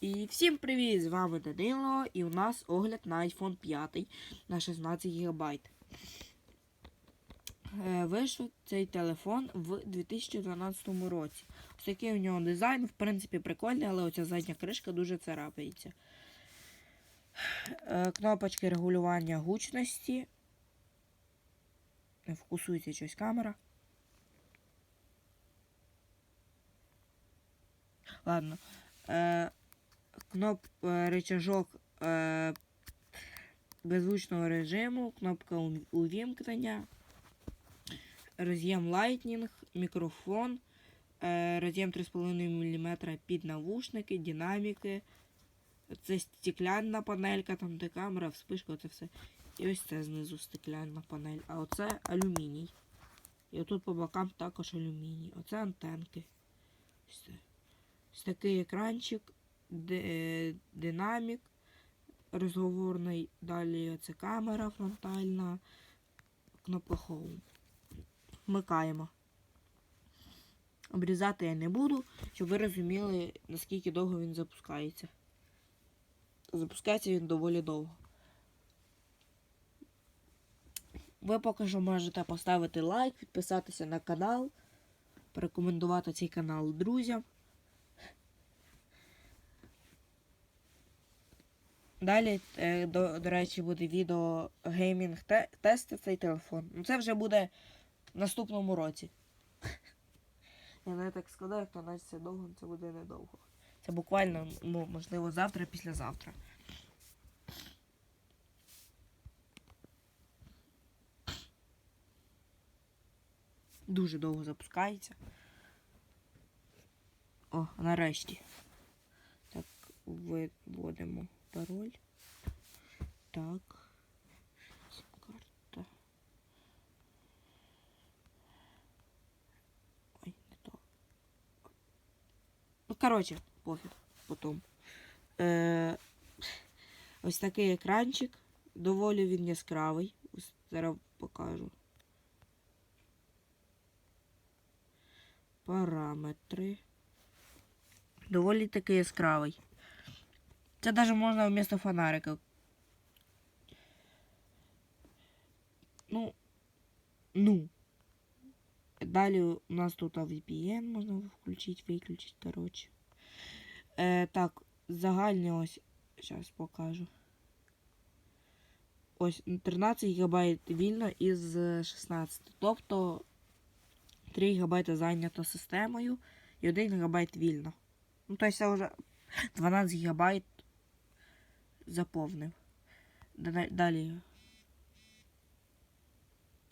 І всім привіт! З вами Данило, і у нас огляд на iPhone 5 на 16 ГБ. Е, Вийшов цей телефон в 2012 році. Ось такий у нього дизайн, в принципі, прикольний, але оця задня кришка дуже царапається. Е, Кнопочки регулювання гучності. Не Фокусується щось камера. Ладно. Е, кноп е, рычажок е, беззвучного режиму, кнопка увімкнення, роз'єм Lightning, мікрофон, е, роз'єм 3,5 мм під навушники, динаміки. Це стеклянна панелька, там де камера, вспишка, це все. І ось це знизу стеклянна панель. А оце алюміній. І отут по бокам також алюміній. Оце антенки. Ось це. Ось такий екранчик, динамік розговорний. Далі це камера фронтальна, кнопка Home. Вмикаємо. Обрізати я не буду, щоб ви розуміли, наскільки довго він запускається. Запускається він доволі довго. Ви поки що можете поставити лайк, підписатися на канал, порекомендувати цей канал друзям. Далі, е, до, до речі, буде відео геймінг те- тести цей телефон. Ну це вже буде в наступному році. Я не так складаю, то навіть це довго, це буде недовго. Це буквально, ну, можливо, завтра, післязавтра. Дуже довго запускається. О, нарешті. Так, виводимо пароль. Так. Сім-карта. Ой, не то. Ну, коротше, пофіг. Потом. Е, ось такий екранчик. Доволі він яскравий. Зараз покажу. Параметри. Доволі таки яскравий. Це навіть можна вмісто фонарика. Ну. Ну. Далі у нас тут VPN можна включити, виключити, коротше. Е, так, загальні ось. Зараз покажу. Ось 13 ГБ вільно із 16. Тобто 3 ГБ зайнято системою і 1 ГБ вільно. Ну, тобто це вже 12 ГБ заповнив. Далі.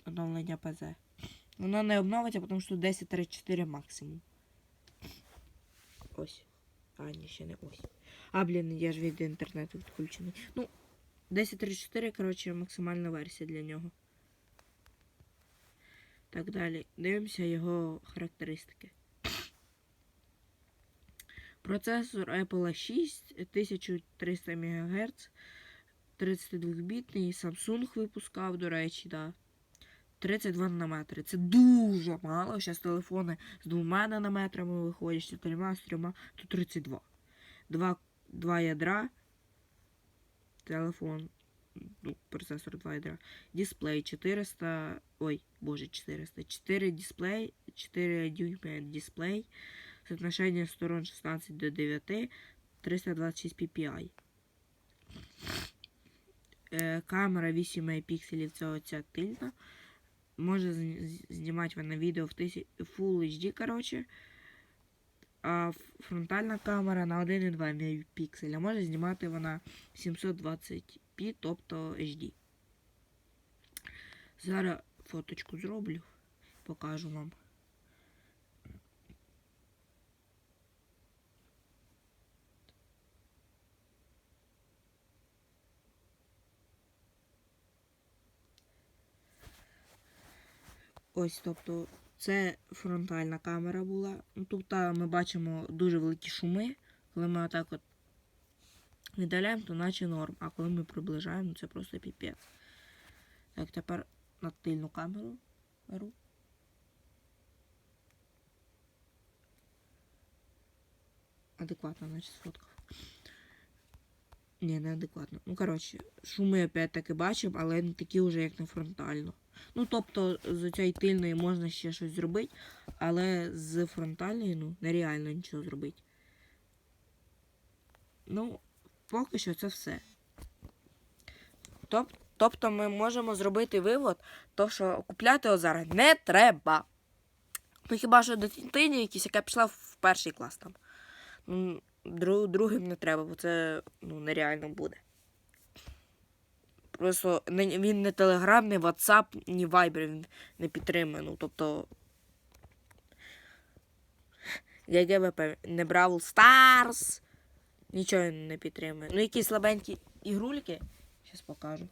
Оновлення ПЗ. Воно не обновиться, тому що 10.34 максимум. Ось. А, ні, ще не ось. А, блін, я ж від інтернету відключений. Ну, 10.34, коротше, максимальна версія для нього. Так далі. Дивимося його характеристики. Процесор Apple 6 1300 МГц, 32-бітний, Samsung випускав, до речі, да. 32 нанометри. Це дуже мало. Зараз телефони з двома нанометрами виходять, з чотирма, з трьома, то 32. Два, два ядра. Телефон. Ну, процесор 2 ядра. Дисплей 400. Ой, боже, 400. 4 дисплей, 4 дюйма дисплей. Соотношение сторон 16 до 9, 326 ppi. Камера 8 мегапікселів, це оця тильна. Може знімати вона відео в. Full HD, коротше. А фронтальна камера на 1,2 мегапікселя. Може знімати вона 720p, тобто HD. Зараз фоточку зроблю, покажу вам. Ось, тобто, це фронтальна камера була. Ну, Тут ми бачимо дуже великі шуми. Коли ми отак от віддаляємо, то наче норм. А коли ми приближаємо, це просто піпець. Так, тепер на тильну камеру беру. Адекватно, значить, сфоткав. Ні, неадекватно. Ну, коротше, шуми опять таки бачимо, але не такі вже, як на фронтально. Ну, тобто, з цієї тильної можна ще щось зробити, але з фронтальної, ну, нереально нічого зробити. Ну, поки що це все. Тоб- Тобто ми можемо зробити вивод, то що купляти його зараз не треба. Ну хіба що дитині якісь, яка пішла в перший клас там. Ну, дру- другим не треба, бо це ну, нереально буде. Просто він не Telegram, не WhatsApp, ні Viber він не підтримує. Ну, тобто. ГГВП не Бравл Stars. Нічого не підтримує. Ну, якісь слабенькі ігрульки. Зараз покажу.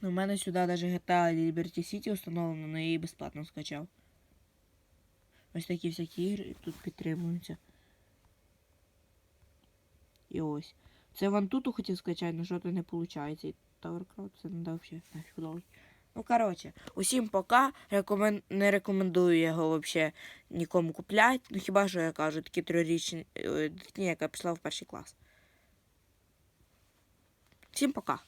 Ну, У мене сюди навіть GTA Liberty City установлено, але я її безплатно скачав. Ось такі всякі ігри тут підтримуються. І ось. Це вантуту хотів скачати, але що то не виходить. І Towercraft це не дав ще нафіг. Ну, коротше, усім пока. Рекомен... Не рекомендую його взагалі нікому купляти. Ну хіба що я кажу, такі трирічні е, дитині, яка пішла в перший клас. Всім пока.